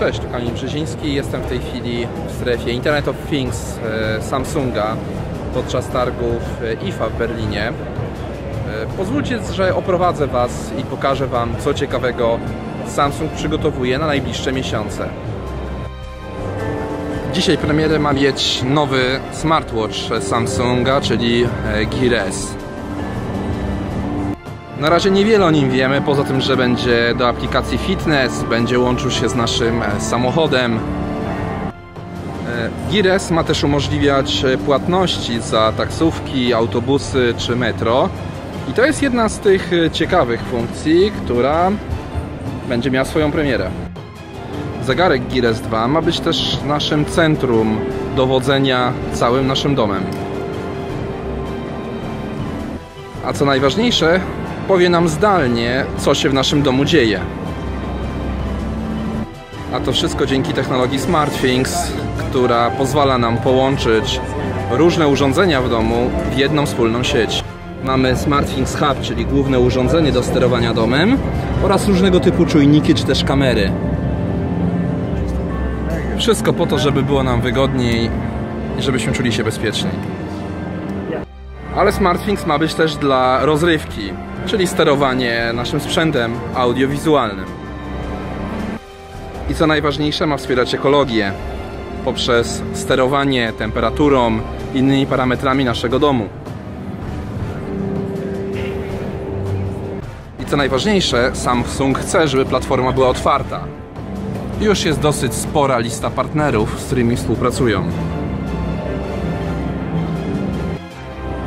Cześć, tu Kamil Brzeziński. Jestem w tej chwili w strefie Internet of Things e, Samsunga podczas targów e, IFA w Berlinie. E, Pozwólcie, że oprowadzę Was i pokażę Wam, co ciekawego Samsung przygotowuje na najbliższe miesiące. Dzisiaj premierę ma mieć nowy smartwatch Samsunga, czyli Gear S. Na razie niewiele o nim wiemy, poza tym, że będzie do aplikacji fitness, będzie łączył się z naszym e, samochodem. E, Gear S ma też umożliwiać e, płatności za taksówki, autobusy czy metro. I to jest jedna z tych ciekawych funkcji, która będzie miała swoją premierę. Zegarek Gear S2 ma być też naszym centrum dowodzenia całym naszym domem. A co najważniejsze, powie nam zdalnie, co się w naszym domu dzieje. A to wszystko dzięki technologii SmartThings, która pozwala nam połączyć różne urządzenia w domu w jedną wspólną sieć. Mamy SmartThings Hub, czyli główne urządzenie do sterowania domem oraz różnego typu czujniki czy też kamery. Wszystko po to, żeby było nam wygodniej i żebyśmy czuli się bezpieczniej. Ale SmartThings ma być też dla rozrywki, czyli sterowanie naszym sprzętem audiowizualnym. I co najważniejsze, ma wspierać ekologię poprzez sterowanie temperaturą, innymi parametrami naszego domu. I co najważniejsze, Samsung chce, żeby platforma była otwarta. Już jest dosyć spora lista partnerów, z którymi współpracują.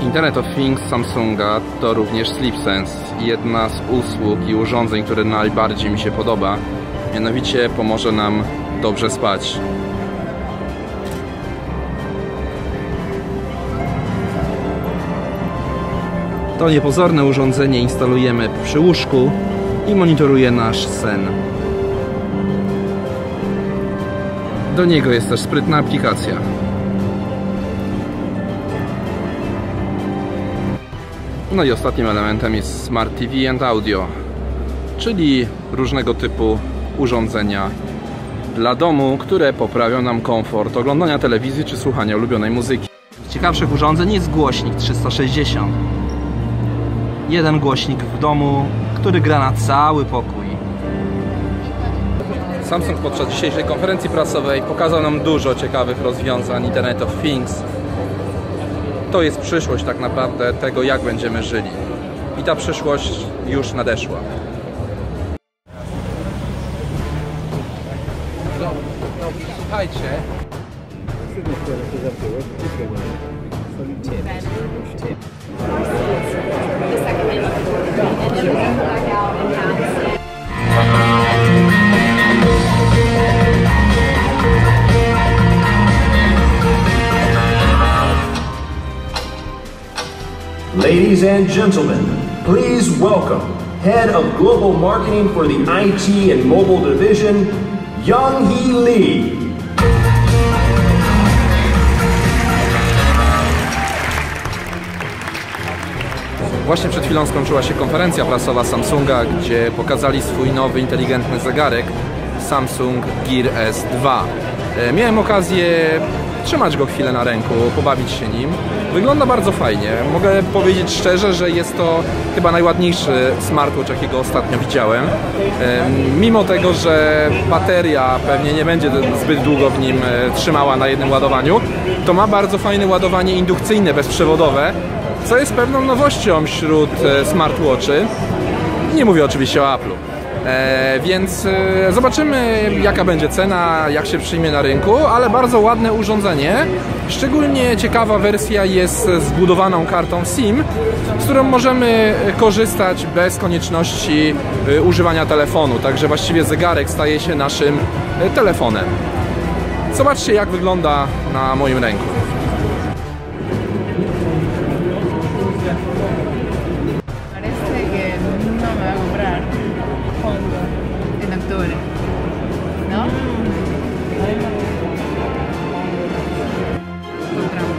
Internet of Things Samsunga to również SleepSense, jedna z usług i urządzeń, które najbardziej mi się podoba. Mianowicie pomoże nam dobrze spać. To niepozorne urządzenie instalujemy przy łóżku i monitoruje nasz sen. Do niego jest też sprytna aplikacja. No i ostatnim elementem jest Smart TV and Audio, czyli różnego typu urządzenia dla domu, które poprawią nam komfort oglądania telewizji czy słuchania ulubionej muzyki. Z ciekawszych urządzeń jest głośnik 360. Jeden głośnik w domu, który gra na cały pokój. Samsung podczas dzisiejszej konferencji prasowej pokazał nam dużo ciekawych rozwiązań Internet of Things. To jest przyszłość tak naprawdę tego, jak będziemy żyli. I ta przyszłość już nadeszła. No, słuchajcie. The second one. And then we're gonna black out Ladies and gentlemen, please welcome Head of Global Marketing for the IT and Mobile Division, Young Hee Lee. Właśnie przed chwilą skończyła się konferencja prasowa Samsunga, gdzie pokazali swój nowy inteligentny zegarek Samsung Gear S2. E, Miałem okazję trzymać go chwilę na ręku, pobawić się nim. Wygląda bardzo fajnie. Mogę powiedzieć szczerze, że jest to chyba najładniejszy smartwatch, jakiego ostatnio widziałem. Mimo tego, że bateria pewnie nie będzie zbyt długo w nim e, trzymała na jednym ładowaniu, to ma bardzo fajne ładowanie indukcyjne, bezprzewodowe, co jest pewną nowością wśród e, smartwatchy. Nie mówię oczywiście o Apple'u. E, więc e, zobaczymy jaka będzie cena, jak się przyjmie na rynku, ale bardzo ładne urządzenie. Szczególnie ciekawa wersja jest z wbudowaną kartą SIM, z którą możemy korzystać bez konieczności e, używania telefonu. Także właściwie zegarek staje się naszym telefonem. Zobaczcie jak wygląda na moim ręku. Octubre. ¿No? Compramos.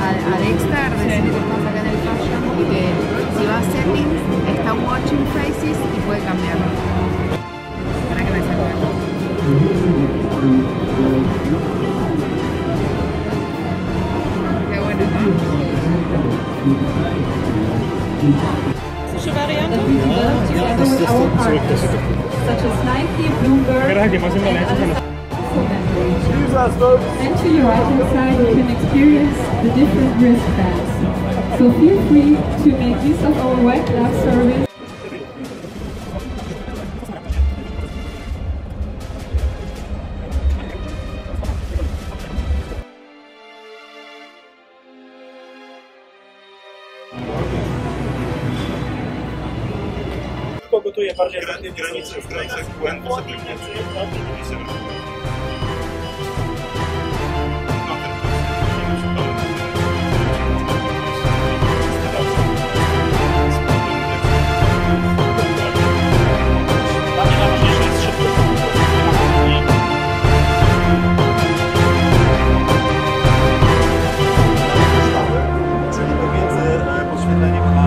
A, a Dexter decirle que estamos acá en el fashion y que si va a settings está watching faces y puede cambiarlo. Para que Qué bueno, ¿no? Such as Nike, Bloomberg, and And to your right hand side, you can experience the different wristbands. So feel free to make use of our white glove service. dyskutuje bardziej Gra, w granicach, w granicach błędu sobie tak. Czyli pomiędzy e, podświetleniem